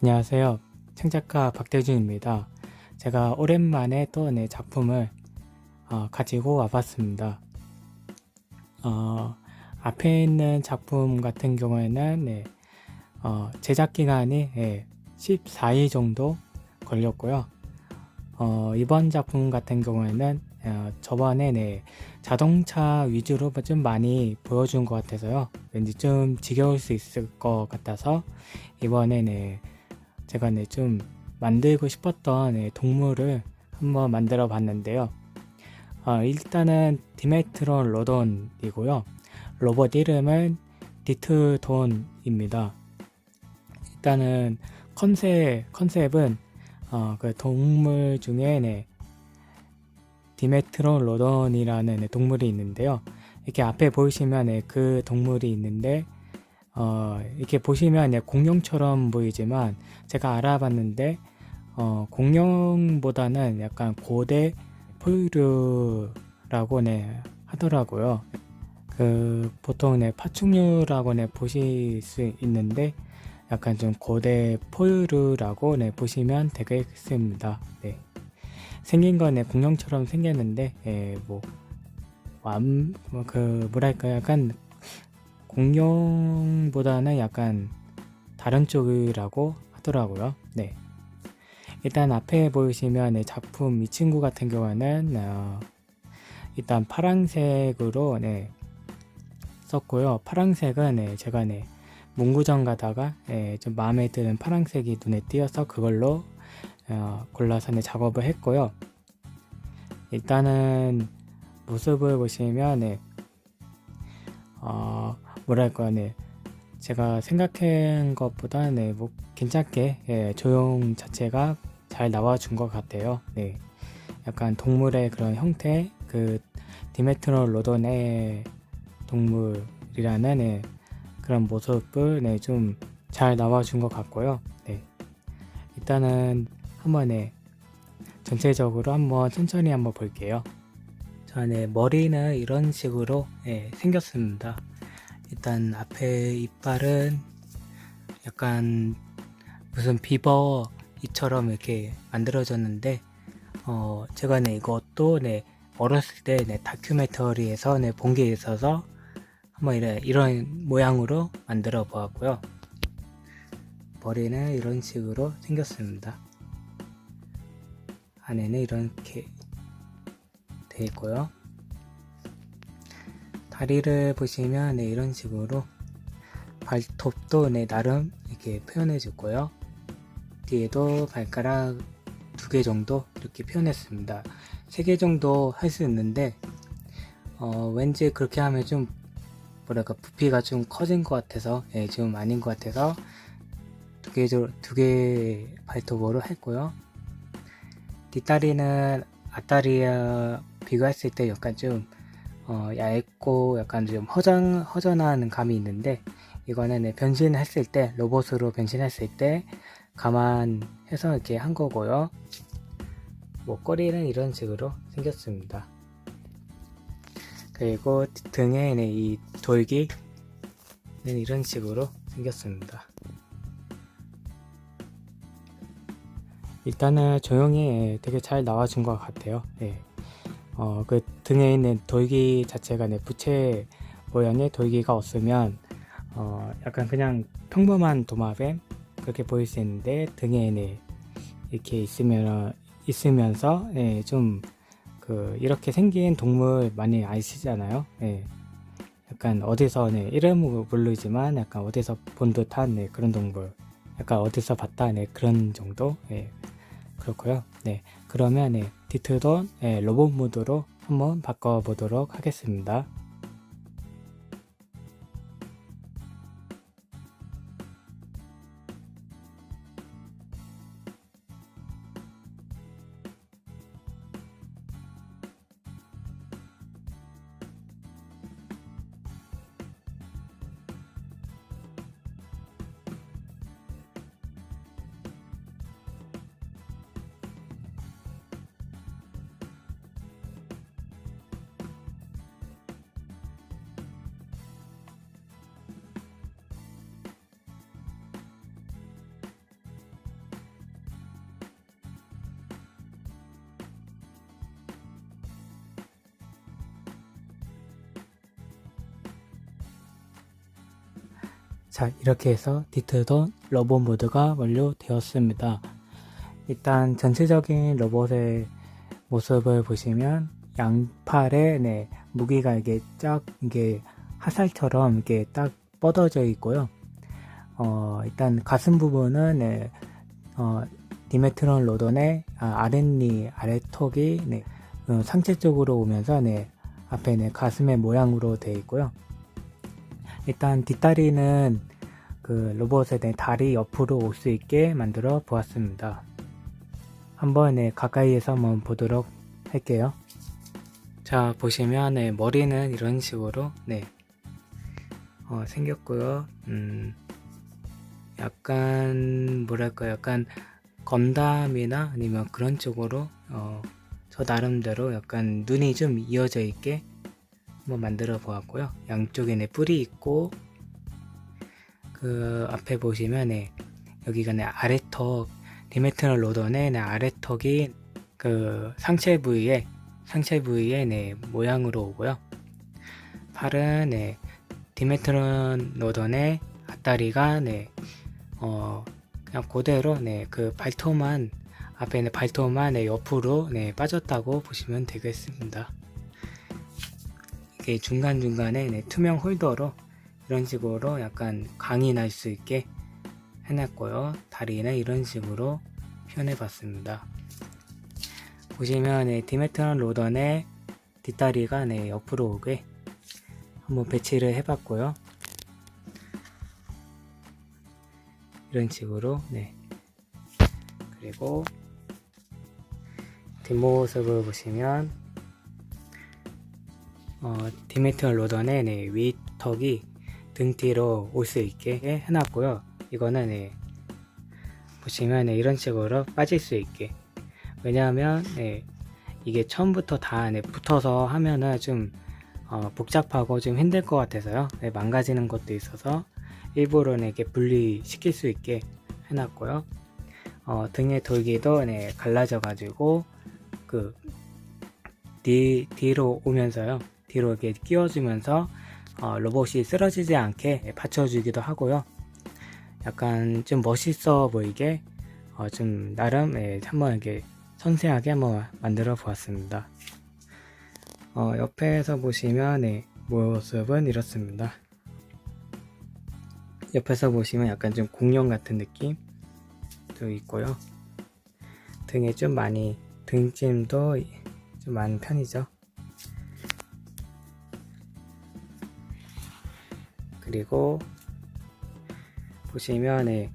안녕하세요. 창작가 박대준입니다. 제가 오랜만에 또 내 작품을 어, 가지고 와봤습니다. 어, 앞에 있는 작품 같은 경우에는 네, 어, 제작 기간이 예, 14일 정도 걸렸고요. 어, 이번 작품 같은 경우에는 어, 저번에 네, 자동차 위주로 좀 많이 보여준 것 같아서요. 왠지 좀 지겨울 수 있을 것 같아서 이번에 네, 제가 네, 좀 만들고 싶었던 네, 동물을 한번 만들어 봤는데요. 어, 일단은 디메트론 로돈이고요. 로봇 이름은 디트돈입니다. 일단은 컨셉, 컨셉은 어, 그 동물 중에 네, 디메트론 로돈이라는 네, 동물이 있는데요. 이렇게 앞에 보이시면 네, 그 동물이 있는데 어, 이렇게 보시면 네, 공룡처럼 보이지만 제가 알아봤는데 어, 공룡보다는 약간 고대 포유류라고 네, 하더라고요. 그 보통 네, 파충류라고 네, 보실 수 있는데 약간 좀 고대 포유류라고 네, 보시면 되겠습니다. 네. 생긴 건 네, 공룡처럼 생겼는데 예, 뭐 완, 뭐, 그 뭐랄까 약간 공룡보다는 약간 다른 쪽이라고 하더라고요. 네. 일단 앞에 보시면 네, 작품 이 친구 같은 경우는 어, 일단 파란색으로 네, 썼고요. 파란색은 네, 제가 네, 문구점 가다가 예, 좀 마음에 드는 파란색이 눈에 띄어서 그걸로 어, 골라서 네, 작업을 했고요. 일단은 모습을 보시면 네, 어, 뭐랄까 네, 제가 생각한 것보다 네, 뭐 괜찮게 예, 조형 자체가 잘 나와준 것 같아요. 네, 약간 동물의 그런 형태, 그 디메트로 로돈의 동물이라는 네, 그런 모습을 네, 좀 잘 나와준 것 같고요. 네, 일단은 한번 네, 전체적으로 한번 천천히 한번 볼게요. 저는 머리는 이런 식으로 예, 생겼습니다. 일단 앞에 이빨은 약간 무슨 비버 이처럼 이렇게 만들어졌는데 어 제가 네 이것도 네 어렸을 때 네, 다큐멘터리에서 네, 본 게 있어서 한번 이런 이런 모양으로 만들어 보았고요. 머리는 이런 식으로 생겼습니다. 안에는 이렇게 되어 있고요. 다리를 보시면 네, 이런 식으로 발톱도 네, 나름 이렇게 표현해 줬고요. 뒤에도 발가락 두 개 정도 이렇게 표현했습니다. 세 개 정도 할 수 있는데 어, 왠지 그렇게 하면 좀 뭐랄까 부피가 좀 커진 것 같아서 예, 지금 아닌 것 같아서 두개 두개 발톱으로 했고요. 뒷다리는 앞다리와 비교했을 때 약간 좀 어, 얇고 약간 좀 허전, 허전한 감이 있는데 이거는 네, 변신했을 때 로봇으로 변신했을 때 감안해서 이렇게 한 거고요. 목걸이는 이런 식으로 생겼습니다. 그리고 등에 네, 이 돌기는 이런 식으로 생겼습니다. 일단은 조용히 되게 잘 나와준 것 같아요. 예. 어, 그 등에 있는 돌기 자체가 네, 부채 모양의 돌기가 없으면 어, 약간 그냥 평범한 도마뱀 그렇게 보일 수 있는데 등에 네, 이렇게 있으면 있으면서 예, 좀그 이렇게 생긴 동물 많이 아시잖아요. 예. 약간 어디서 네, 이름은 모르지만 약간 어디서 본 듯한 네, 그런 동물. 약간 어디서 봤다 네, 그런 정도. 예. 그렇고요. 네, 그러면 네, 디트돈 네, 로봇 모드로 한번 바꿔보도록 하겠습니다. 자, 이렇게 해서 디트돈 로봇 모드가 완료되었습니다. 일단 전체적인 로봇의 모습을 보시면 양팔에 네, 무기가 이게 쫙 이게 화살처럼 이게 딱 뻗어져 있고요. 어, 일단 가슴 부분은 네, 어, 디메트론 로던의 아, 아랫니 아래턱이 네, 어, 상체 쪽으로 오면서 네, 앞에 네, 가슴의 모양으로 되어 있고요. 일단 뒷다리는 그 로봇의 네, 다리 옆으로 올 수 있게 만들어 보았습니다. 한번 네, 가까이에서 한번 보도록 할게요. 자 보시면 네, 머리는 이런 식으로 네, 어, 생겼고요. 음, 약간 뭐랄까 약간 건담이나 아니면 그런 쪽으로 어, 저 나름대로 약간 눈이 좀 이어져 있게 한번 만들어 보았고요. 양쪽에 네, 뿔이 있고 그 앞에 보시면 네, 여기가 네, 아래턱 디메트럴 로던의 네, 아래턱이 그 상체 부위에 상체 부위에 네, 모양으로 오고요. 팔은 네, 디메트론 로던의 앞다리가 네, 어, 그냥 그대로 네, 그 발톱만 앞에 는 발톱만 네, 옆으로 네, 빠졌다고 보시면 되겠습니다. 이게 중간중간에 네, 투명 홀더로 이런 식으로 약간 광이 날 수 있게 해놨고요. 다리는 이런 식으로 표현해 봤습니다. 보시면 네, 디메트론 로던의 뒷다리가 네, 옆으로 오게 한번 배치를 해봤고요. 이런 식으로 네. 그리고 뒷모습을 보시면 어, 디메트럴 로던의 네, 윗턱이 등 뒤로 올 수 있게 해놨고요. 이거는 네, 보시면 네, 이런 식으로 빠질 수 있게 왜냐하면 네, 이게 처음부터 다 네, 붙어서 하면은 좀 어, 복잡하고 좀 힘들 것 같아서요. 네, 망가지는 것도 있어서 일부러 네, 이렇게 분리시킬 수 있게 해놨고요. 어, 등의 돌기도 네, 갈라져 가지고 그 뒤, 뒤로 오면서요. 뒤로 이렇게 끼워주면서 어, 로봇이 쓰러지지 않게 받쳐주기도 하고요. 약간 좀 멋있어 보이게 어, 좀 나름 예, 한번 이렇게 섬세하게 한번 만들어 보았습니다. 어, 옆에서 보시면 네, 모습은 이렇습니다. 옆에서 보시면 약간 좀 공룡 같은 느낌도 있고요. 등에 좀 많이 등짐도 좀 많은 편이죠. 그리고 보시면 네,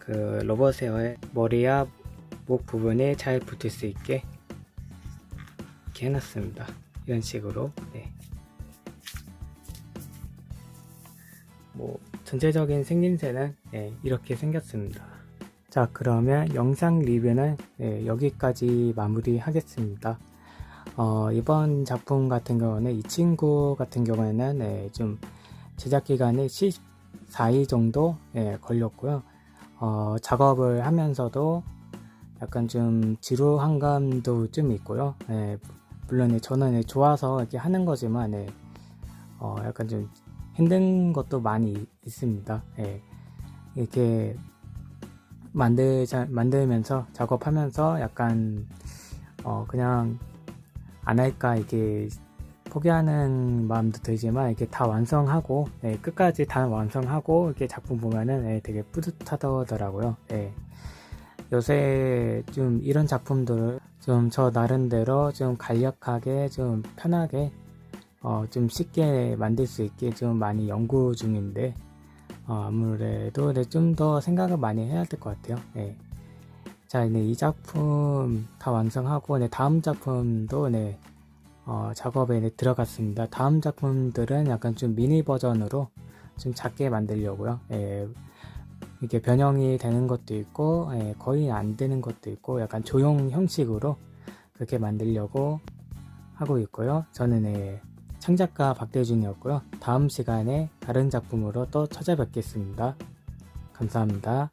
그 로봇의 머리와 목 부분에 잘 붙을 수 있게 이렇게 해놨습니다. 이런 식으로 네. 뭐 전체적인 생김새는 네, 이렇게 생겼습니다. 자 그러면 영상 리뷰는 네, 여기까지 마무리 하겠습니다. 어, 이번 작품 같은 경우는 이 친구 같은 경우에는 네, 좀 제작 기간이 14일 정도 예, 걸렸고요. 어, 작업을 하면서도 약간 좀 지루한 감도 좀 있고요. 예, 물론 예, 저는 예, 좋아서 이렇게 하는 거지만 예, 어, 약간 좀 힘든 것도 많이 있습니다. 예, 이렇게 만들 만들면서 작업하면서 약간 어, 그냥 안 할까 이게 포기하는 마음도 들지만 이렇게 다 완성하고 예, 끝까지 다 완성하고 이렇게 작품 보면은 예, 되게 뿌듯하더라고요. 예. 요새 좀 이런 작품들을 좀 저 나름대로 좀 간략하게 좀 편하게 어, 좀 쉽게 만들 수 있게 좀 많이 연구 중인데 어, 아무래도 네, 좀더 생각을 많이 해야 될 것 같아요. 예. 자, 네, 이 작품 다 완성하고 네, 다음 작품도 네, 어, 작업에 네, 들어갔습니다. 다음 작품들은 약간 좀 미니 버전으로 좀 작게 만들려고요. 예, 이게 변형이 되는 것도 있고 예, 거의 안 되는 것도 있고 약간 조용 형식으로 그렇게 만들려고 하고 있고요. 저는 예, 창작가 박대준이었고요. 다음 시간에 다른 작품으로 또 찾아뵙겠습니다. 감사합니다.